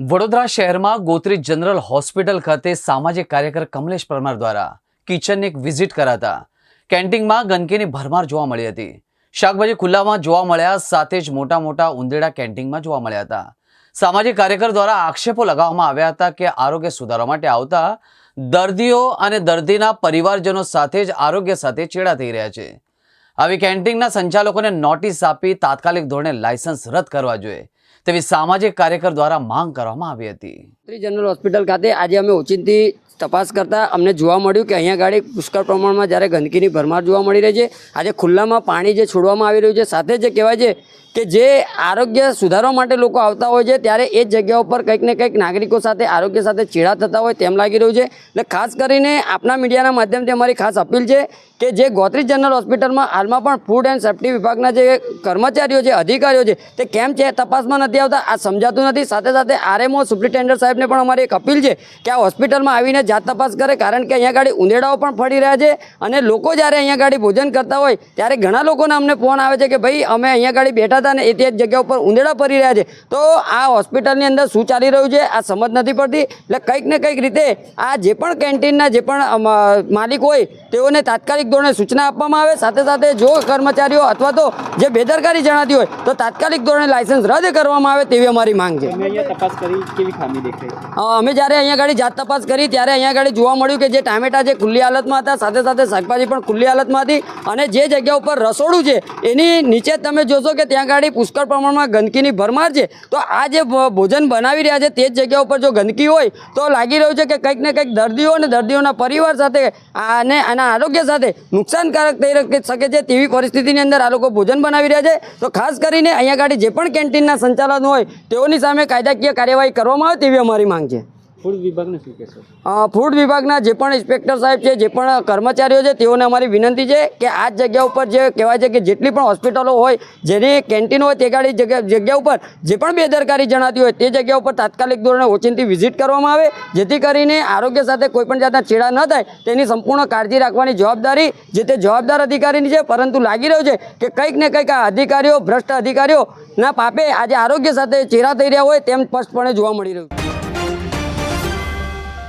વડોદરા શહેરમાં Gotri general hospital ખાતે સામાજિક કાર્યકર કમલેશ પરમાર દ્વારા કિચનની એક વિઝિટ કરાતા કેન્ટીનમાં ગંદકીની ભરમાર જોવા મળી હતી. શાકભાજી ખુલ્લામાં જોવા મળ્યા, સાથે જ મોટા મોટા ઉંદેડા કેન્ટીનમાં જોવા મળ્યા હતા. સામાજિક કાર્યકર દ્વારા આક્ષેપો લગાવવામાં આવ્યા હતા કે આરોગ્ય સુધારવા માટે આવતા દર્દીઓ અને દર્દીના પરિવારજનો સાથે જ આરોગ્ય સાથે ચેડા થઈ રહ્યા છે. આવી કેન્ટીનના સંચાલકોને નોટિસ આપી તાત્કાલિક ધોરણે લાયસન્સ રદ કરવા જોઈએ. તેવી સામાજિક કાર્યકર દ્વારા માંગ કરવામાં આવી હતી. શ્રી જનરલ હોસ્પિટલ ખાતે આજે અમે ઓચિંતી તપાસ કરતા અમને જોવા મળ્યું કે અહીંયા ગાડી પુષ્કળ પ્રમાણમાં જ્યારે ગંદકીની ભરમાર જોવા મળી રહી છે, આજે ખુલ્લામાં પાણી જે છોડવામાં આવી રહ્યું છે, સાથે જે કહેવાય છે કે જે આરોગ્ય સુધારવા માટે લોકો આવતા હોય છે, ત્યારે એ જગ્યા ઉપર કંઈક ને કંઈક નાગરિકો સાથે, આરોગ્ય સાથે ચેડા થતા હોય તેમ લાગી રહ્યું છે. એટલે ખાસ કરીને આપણા મીડિયાના માધ્યમથી અમારી ખાસ અપીલ છે કે જે ગોત્રી જનરલ હોસ્પિટલમાં હાલમાં પણ ફૂડ એન્ડ સેફ્ટી વિભાગના જે કર્મચારીઓ છે, અધિકારીઓ છે, તે કેમ છે તપાસમાં નથી આવતા? આ સમજાતું નથી. સાથે સાથે આરએમઓ સુપ્રિન્ટેન્ડન્ટ સાહેબને પણ અમારી એક અપીલ છે કે આ હોસ્પિટલમાં આવીને જાત તપાસ કરે, કારણ કે અહીંયા ગાડી ઉંદેડાઓ પણ ફરી રહ્યા છે અને લોકો જ્યારે અહીંયા ગાડી ભોજન કરતા હોય, ત્યારે ઘણા લોકોને અમને ફોન આવે છે કે ભાઈ, અમે અહીંયા ગાડી બેઠા હતા ને એ તે જ જગ્યા ઉપર ઉંદેડા ફરી રહ્યા છે. તો આ હોસ્પિટલની અંદર શું ચાલી રહ્યું છે? આ સમજ નથી પડતી. એટલે કંઈક ને કંઈક રીતે આ જે પણ કેન્ટીનના જે પણ માલિક હોય તેઓને તાત્કાલિક ધોરણે સૂચના આપવામાં આવે સાથે સાથે જો કર્મચારીઓ અથવા તો જે બેદરકારી જણાતી હોય તો તાત્કાલિક ધોરણે લાયસન્સ રદ કરવામાં આવે તેવી અમારી માંગ છે. અમે જ્યારે અહીંયા ગાડી જાત તપાસ કરી ત્યારે અહીંયા ગાડી જોવા મળ્યું કે જે ટામેટા જે ખુલ્લી હાલતમાં હતા સાથે સાથે શાકભાજી પણ ખુલ્લી હાલતમાં હતી અને જે જગ્યા ઉપર રસોડું છે એની નીચે તમે જોશો કે ત્યાં ગાડી પુષ્કળ પ્રમાણમાં ગંદકીની ભરમાર છે. તો આ જે ભોજન બનાવી રહ્યા છે તે જ જગ્યા ઉપર જો ગંદકી હોય તો લાગી રહ્યું છે કે કંઈક ને કંઈક દર્દીઓ અને દર્દીઓના પરિવાર સાથે આને આના આરોગ્ય સાથે નુકસાનકારક થઈ શકે છે તેવી પરિસ્થિતિની અંદર આ લોકો ભોજન બનાવી રહ્યા છે. તો ખાસ કરીને અહીંયા આગળ જે પણ કેન્ટીનના સંચાલન હોય તેઓની સામે કાયદાકીય કાર્યવાહી કરવામાં આવે તેવી અમારી માંગ છે. ફૂડ વિભાગને જે પણ ઇન્સ્પેક્ટર સાહેબ છે, જે પણ કર્મચારીઓ છે, તેઓને અમારી વિનંતી છે કે આ જગ્યા ઉપર જે કહેવાય છે કે જેટલી પણ હોસ્પિટલો હોય, જેની કેન્ટીન હોય તે ગાડી જગ્યા ઉપર જે પણ બેદરકારી જણાતી હોય તે જગ્યા ઉપર તાત્કાલિક ધોરણે ઓચિંતી વિઝિટ કરવામાં આવે, જેથી કરીને આરોગ્ય સાથે કોઈપણ જાતના છેડા ન થાય, તેની સંપૂર્ણ કાળજી રાખવાની જવાબદારી જે તે જવાબદાર અધિકારીની છે, પરંતુ લાગી રહ્યું છે કે કંઈક ને કંઈક આ અધિકારીઓ, ભ્રષ્ટ અધિકારીઓના પાપે આજે આરોગ્ય સાથે ચેરા થઈ રહ્યા હોય તેમ સ્પષ્ટપણે જોવા મળી રહ્યું